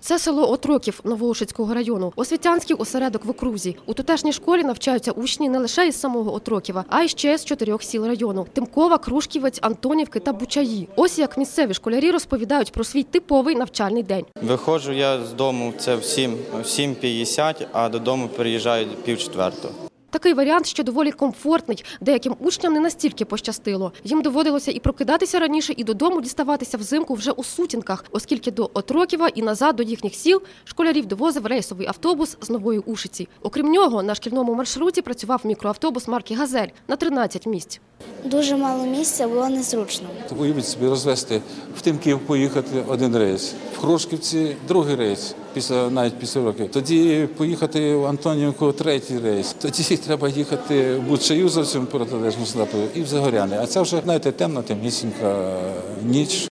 Це село Отроків Новоушицького району, освітянський осередок в окрузі. У тутешній школі навчаються учні не лише із самого Отроківа, а й ще з чотирьох сіл району: Тимкова, Крушківець, Антонівки та Бучаї. Ось як місцеві школярі розповідають про свій типовий навчальний день. Виходжу я з дому це в 7, 7.50, а додому переїжджаю пів четвертого. Такий варіант ще доволі комфортний. Деяким учням не настільки пощастило. Їм доводилося і прокидатися раніше, і додому діставатися взимку вже у сутінках, оскільки до Отроківа і назад до їхніх сіл школярів довозив рейсовий автобус з нової Ушиці. Окрім нього, на шкільному маршруті працював мікроавтобус марки Газель на 13 місць. Дуже мало місця було незручно. Уявіть собі розвести в Тимків поїхати один рейс, в Хрошківці другий рейс, після навіть після років. Тоді поїхати в Антонівку третій рейс. Тоді треба їхати в Бучаю зовсім протилежну слепою і в Загоряне. А це вже знаєте темна, темнісінька ніч.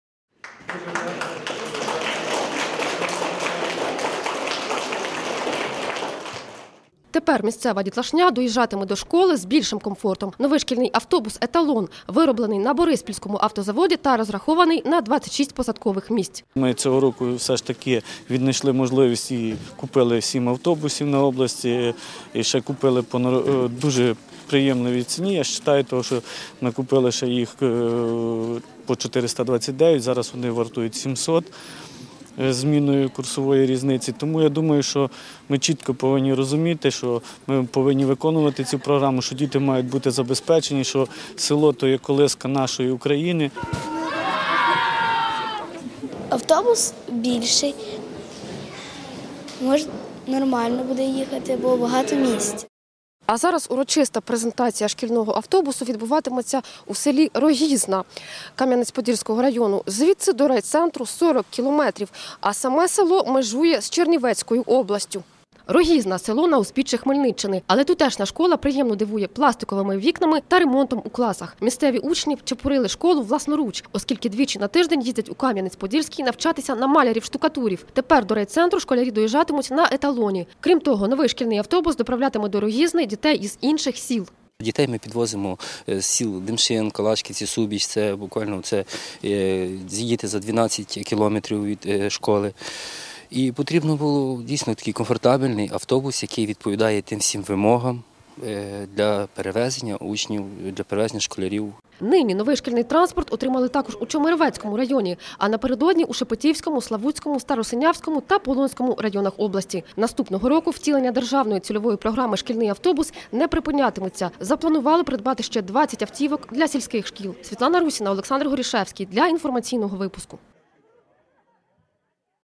Тепер місцева дітлашня доїжджатиме до школи з більшим комфортом. Новий шкільний автобус Еталон вироблений на Бориспільському автозаводі та розрахований на 26 посадкових місць. Ми цього року все ж таки віднайшли можливість і купили сім автобусів на області, і ще купили по е, дуже приємній ціні. Я вважаю, що ми купили ще їх е, по 429, зараз вони вартують 700 е, зміною курсової різниці. Тому я думаю, що ми чітко повинні розуміти, що ми повинні виконувати цю програму, що діти мають бути забезпечені, що село то є колиска нашої України. Автобус більший, може нормально буде їхати, бо багато місць. А зараз урочиста презентація шкільного автобусу відбуватиметься у селі Рогізна Кам'янець-Подільського району. Звідси до райцентру 40 кілометрів, а саме село межує з Чернівецькою областю. Рогізна село на узбіччі Хмельниччини, але тутешня школа приємно дивує пластиковими вікнами та ремонтом у класах. Місцеві учні чепурили школу власноруч, оскільки двічі на тиждень їздять у Кам'янець-Подільський навчатися на малярів-штукатурів. Тепер до райцентру школярі доїжджатимуть на еталоні. Крім того, новий шкільний автобус доправлятиме до Рогізни дітей із інших сіл. Дітей ми підвозимо е, з сіл Демшин, Калашківці, Субіч. Це буквально це е, діти за 12 кілометрів від е, школи. І потрібно було дійсно такий комфортабельний автобус, який відповідає тим всім вимогам е, для перевезення учнів, для перевезення школярів Нині новий шкільний транспорт отримали також у Чомеревецькому районі, а напередодні у Шепетівському, Славутському, Старосинявському та Полонському районах області. Наступного року втілення державної цільової програми Шкільний автобус не припинятиметься. Запланували придбати ще 20 автівок для сільських шкіл. Світлана Русіна, Олександр Горішевський для інформаційного випуску.